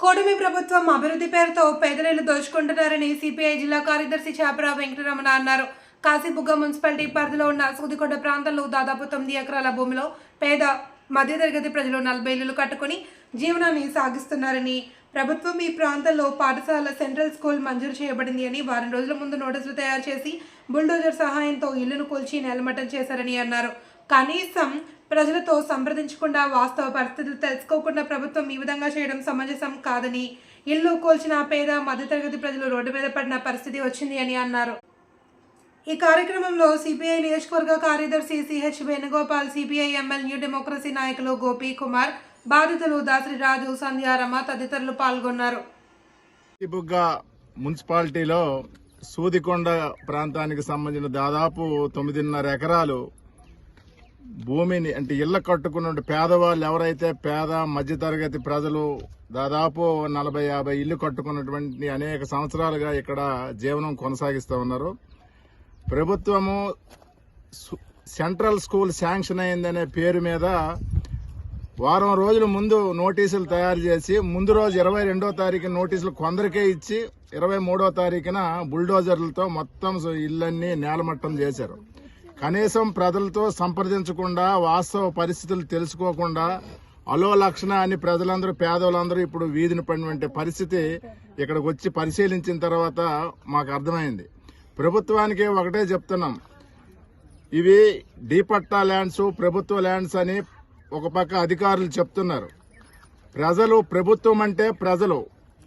కూటమి ప్రభుత్వం అభివృద్ధి పేరుతో పేదలను దోచుకుంటున్నారని సిపిఐ జిల్లా కార్యదర్శి చాపరా వెంకటరమణ అన్నారు. కాశీబుగ్గ మున్సిపాలిటీ పరిధిలో ఉన్న సూదికొండ ప్రాంతంలో దాదాపు తొమ్మిది ఎకరాల భూమిలో పేద మధ్యతరగతి ప్రజలు నలభై ఇళ్ళు కట్టుకుని జీవనాన్ని సాగిస్తున్నారని ప్రభుత్వం ఈ ప్రాంతంలో పాఠశాల సెంట్రల్ స్కూల్ మంజూరు చేయబడింది అని వారం రోజుల ముందు నోటీసులు తయారు చేసి బుల్డోజర్ సహాయంతో ఇళ్ళను కూల్చి నేలమట్టం చేశారని అన్నారు. కనీసం ప్రజలతో సంప్రదించకుండా వాస్తవ పరిస్థితులు తెలుసుకోకుండా ప్రభుత్వం ఈ విధంగా చేయడం సమంజసం కాదని ఇల్లు కూల్చిన పేద మధ్యతరగతి ప్రజలు రోడ్డు మీద పడిన పరిస్థితి వచ్చింది అని అన్నారు. ఈ కార్యక్రమంలో సిపిఐ నియోజకవర్గ కార్యదర్శి CH Venugopal CPI ML new democracy నాయకులు గోపి కుమార్ బాధితులు దాసరి రాజు సంధ్యారమ తదితరులు పాల్గొన్నారు. మున్సిపాలిటీలో సూదికొండ ప్రాంతానికి సంబంధించిన దాదాపు తొమ్మిదిన్నర ఎకరాలు భూమిని అంటే ఇళ్ళ కట్టుకున్న పేదవాళ్ళు ఎవరైతే పేద మధ్యతరగతి ప్రజలు దాదాపు నలభై యాభై ఇల్లు కట్టుకున్నటువంటి అనేక సంవత్సరాలుగా ఇక్కడ జీవనం కొనసాగిస్తూ ఉన్నారు. ప్రభుత్వము సెంట్రల్ స్కూల్ శాంక్షన్ అయిందనే పేరు మీద వారం రోజుల ముందు నోటీసులు తయారు చేసి ముందు రోజు ఇరవై రెండో తారీఖు నోటీసులు కొందరికే ఇచ్చి ఇరవై మూడో తారీఖున బుల్డోజర్లతో మొత్తం ఇళ్ళన్నీ నేలమట్టం చేశారు. కనీసం ప్రజలతో సంప్రదించకుండా వాస్తవ పరిస్థితులు తెలుసుకోకుండా అలో లక్షణ అని ప్రజలందరూ పేదవాళ్ళందరూ ఇప్పుడు వీధిని పడినటువంటి పరిస్థితి ఇక్కడికి వచ్చి పరిశీలించిన తర్వాత మాకు అర్థమైంది. ప్రభుత్వానికి ఒకటే చెప్తున్నాం. ఇవి డీపట్టా ల్యాండ్స్ ప్రభుత్వ ల్యాండ్స్ అని ఒక పక్క అధికారులు చెప్తున్నారు. ప్రజలు ప్రభుత్వం అంటే ప్రజలు.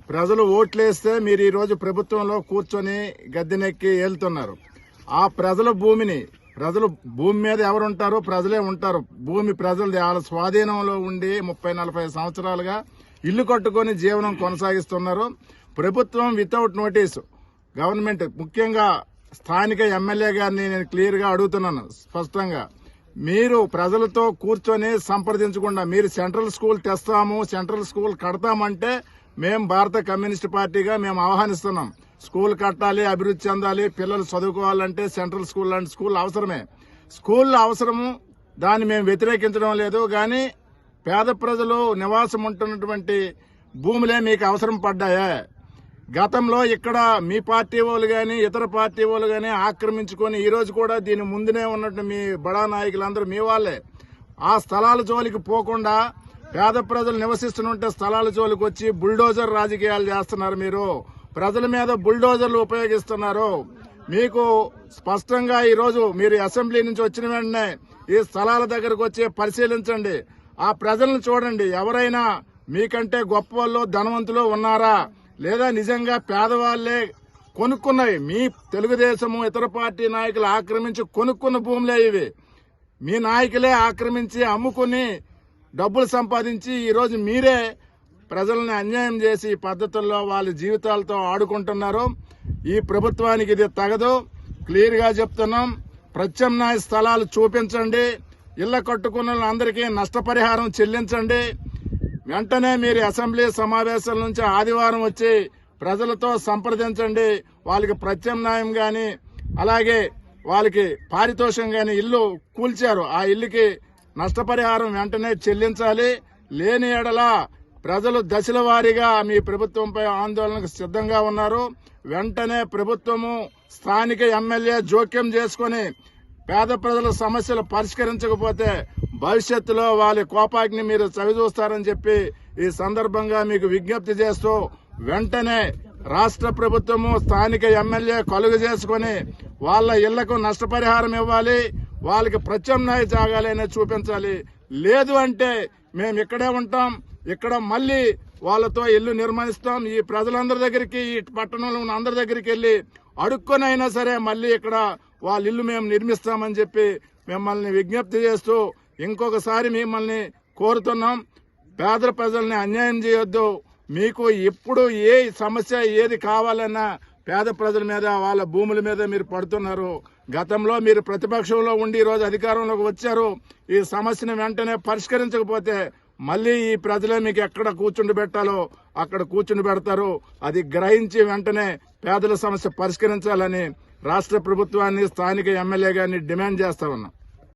ప్రజలు ఓట్లేస్తే మీరు ఈరోజు ప్రభుత్వంలో కూర్చొని గద్దెనెక్కి ఏళ్తున్నారు ఆ ప్రజల భూమిని ప్రజలు భూమి మీద ఎవరు ఉంటారో ప్రజలే ఉంటారు. భూమి ప్రజలు వాళ్ళ స్వాధీనంలో ఉండి ముప్పై నలభై సంవత్సరాలుగా ఇల్లు కట్టుకొని జీవనం కొనసాగిస్తున్నారు. ప్రభుత్వం వితౌట్ నోటీసు గవర్నమెంట్ ముఖ్యంగా స్థానిక ఎమ్మెల్యే గారిని నేను క్లియర్గా అడుగుతున్నాను స్పష్టంగా. మీరు ప్రజలతో కూర్చొని సంప్రదించకుండా మీరు సెంట్రల్ స్కూల్ తెస్తాము సెంట్రల్ స్కూల్ కడతామంటే మేము భారత కమ్యూనిస్ట్ పార్టీగా మేము ఆహ్వానిస్తున్నాం. స్కూల్ కట్టాలి అభివృద్ధి చెందాలి పిల్లలు చదువుకోవాలంటే సెంట్రల్ స్కూల్ లాంటి స్కూల్ అవసరమే. స్కూల్ అవసరము దాన్ని మేము వ్యతిరేకించడం లేదు కానీ పేద ప్రజలు నివాసం ఉంటున్నటువంటి భూములే మీకు అవసరం పడ్డాయా. గతంలో ఇక్కడ మీ పార్టీ వాళ్ళు కానీ ఇతర పార్టీ వాళ్ళు కానీ ఆక్రమించుకొని ఈరోజు కూడా దీని ముందునే ఉన్నట్టు మీ బడా నాయకులందరూ మీ వాళ్ళే. ఆ స్థలాల జోలికి పోకుండా పేద ప్రజలు నివసిస్తుంటే స్థలాల జోలికి వచ్చి బుల్డోజర్ రాజకీయాలు చేస్తున్నారు మీరు. ప్రజల మీద బుల్డోజర్లు ఉపయోగిస్తున్నారు మీకు స్పష్టంగా ఈరోజు మీరు అసెంబ్లీ నుంచి వచ్చిన వెంటనే ఈ స్థలాల దగ్గరకు వచ్చి పరిశీలించండి. ఆ ప్రజలను చూడండి. ఎవరైనా మీకంటే గొప్ప వాళ్ళు ధనవంతులు ఉన్నారా? లేదా నిజంగా పేదవాళ్ళే కొనుక్కున్నవి మీ తెలుగుదేశము ఇతర పార్టీ నాయకులు ఆక్రమించి కొనుక్కున్న భూములే ఇవి. మీ నాయకులే ఆక్రమించి అమ్ముకుని డబ్బులు సంపాదించి ఈరోజు మీరే ప్రజల్ని అన్యాయం చేసి ఈ పద్ధతుల్లో వాళ్ళ జీవితాలతో ఆడుకుంటున్నారు ఈ ప్రభుత్వానికి ఇది తగదు. క్లియర్గా చెప్తున్నాం. ప్రత్యామ్నాయ స్థలాలు చూపించండి. ఇళ్ళ కట్టుకున్న వాళ్ళందరికీ నష్టపరిహారం చెల్లించండి. వెంటనే మీరు అసెంబ్లీ సమావేశాల నుంచి ఆదివారం వచ్చి ప్రజలతో సంప్రదించండి. వాళ్ళకి ప్రత్యామ్నాయం కానీ అలాగే వాళ్ళకి పారితోషం కానీ ఇల్లు కూల్చారు. ఆ ఇల్లుకి నష్టపరిహారం వెంటనే చెల్లించాలి. లేని ఎడలా ప్రజలు దశల వారీగా మీ ప్రభుత్వంపై ఆందోళనకు సిద్ధంగా ఉన్నారు. వెంటనే ప్రభుత్వము స్థానిక ఎమ్మెల్యే జోక్యం చేసుకుని పేద ప్రజల సమస్యలు పరిష్కరించకపోతే భవిష్యత్తులో వాళ్ళ కోపాగ్ని మీరు చవిచూస్తారని చెప్పి ఈ సందర్భంగా మీకు విజ్ఞప్తి చేస్తూ వెంటనే రాష్ట్ర ప్రభుత్వము స్థానిక ఎమ్మెల్యే కలుగు చేసుకుని వాళ్ళ ఇళ్ళకు నష్టపరిహారం ఇవ్వాలి వాళ్ళకి ప్రత్యామ్నాయ జాగాలైనా చూపించాలి. లేదు అంటే మేము ఇక్కడే ఉంటాం ఇక్కడ మళ్ళీ వాళ్ళతో ఇల్లు నిర్మిస్తాం. ఈ ప్రజలందరి దగ్గరికి ఈ పట్టణంలో ఉన్న అందరి దగ్గరికి వెళ్ళి అడుక్కొని అయినా సరే మళ్ళీ ఇక్కడ వాళ్ళ ఇల్లు మేము నిర్మిస్తామని చెప్పి మిమ్మల్ని విజ్ఞప్తి చేస్తూ ఇంకొకసారి మిమ్మల్ని కోరుతున్నాం. పేద ప్రజల్ని అన్యాయం చేయొద్దు. మీకు ఎప్పుడు ఏ సమస్య ఏది కావాలన్నా పేద ప్రజల మీద వాళ్ళ భూముల మీద మీరు పడుతున్నారు. గతంలో మీరు ప్రతిపక్షంలో ఉండి ఈ రోజు అధికారంలోకి వచ్చారు. ఈ సమస్యను వెంటనే పరిష్కరించకపోతే మళ్ళీ ఈ ప్రజలే మీకు ఎక్కడ కూర్చుండి పెట్టాలో అక్కడ కూర్చుండి పెడతారు. అది గ్రహించి వెంటనే పేదల సమస్య పరిష్కరించాలని రాష్ట్ర ప్రభుత్వాన్ని స్థానిక ఎమ్మెల్యే గారిని డిమాండ్ చేస్తా ఉన్నాం.